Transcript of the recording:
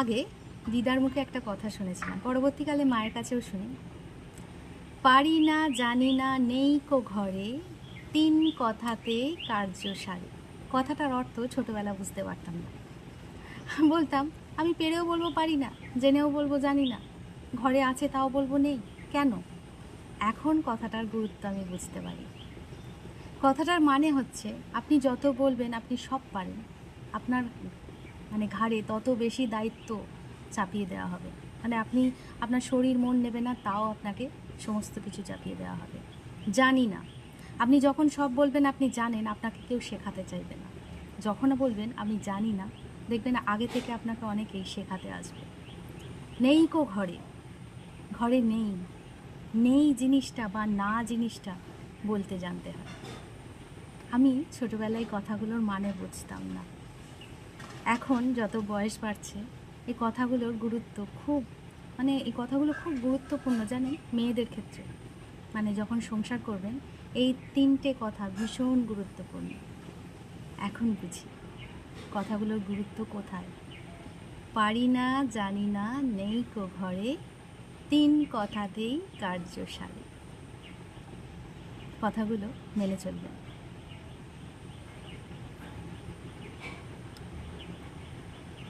আগে দিদার মুখে একটা কথা শুনেছিলাম, পরবর্তীকালে মায়ের কাছেও শুনি পারি না, জানি না, নেই কো ঘরে, তিন কথাতে কার্য সারে। কথাটার অর্থ ছোটবেলা বুঝতে পারতাম না। বলতাম, আমি পেরেও বলব পারি না, জেনেও বলব জানি না। ঘরে আছে তাও বলব নেই, কেন? এখন কথাটার গুরুত্ব আমি বুঝতে পারি। কথাটার মানে হচ্ছে, আপনি যত বলবেন, আপনি সব পারেন। আপনার মানে ঘাড়ে তত বেশি দায়িত্ব চাপিয়ে দেওয়া হবে। মানে আপনি আপনার শরীর মন নেবে না, তাও আপনাকে সমস্ত কিছু চাপিয়ে দেওয়া হবে। জানি না। আপনি যখন সব বলবেন, আপনি জানেন, আপনাকে কেউ শেখাতে চাইবে না। যখন বলবেন আমি জানি না, দেখবেন আগে থেকে আপনাকে অনেকেই শেখাতে আসবে। নেই কো ঘরে। ঘরে নেই। নেই জিনিসটা বা না জিনিসটা বলতে জানতে হয়। আমি ছোটোবেলায় কথাগুলোর মানে বুঝতাম না। এখন যত বয়স বাড়ছে, এই কথাগুলোর গুরুত্ব খুব মানে এই কথাগুলো খুব গুরুত্বপূর্ণ জানেন মেয়েদের ক্ষেত্রে। মানে যখন সংসার করবেন, এই তিনটে কথা ভীষণ গুরুত্বপূর্ণ। এখন বুঝি, কথাগুলোর গুরুত্ব কোথায়? পারি না, জানি না, নেই কো ঘরে, তিন কথাতেই কার্য সারে কথাগুলো মেনে চলবেন।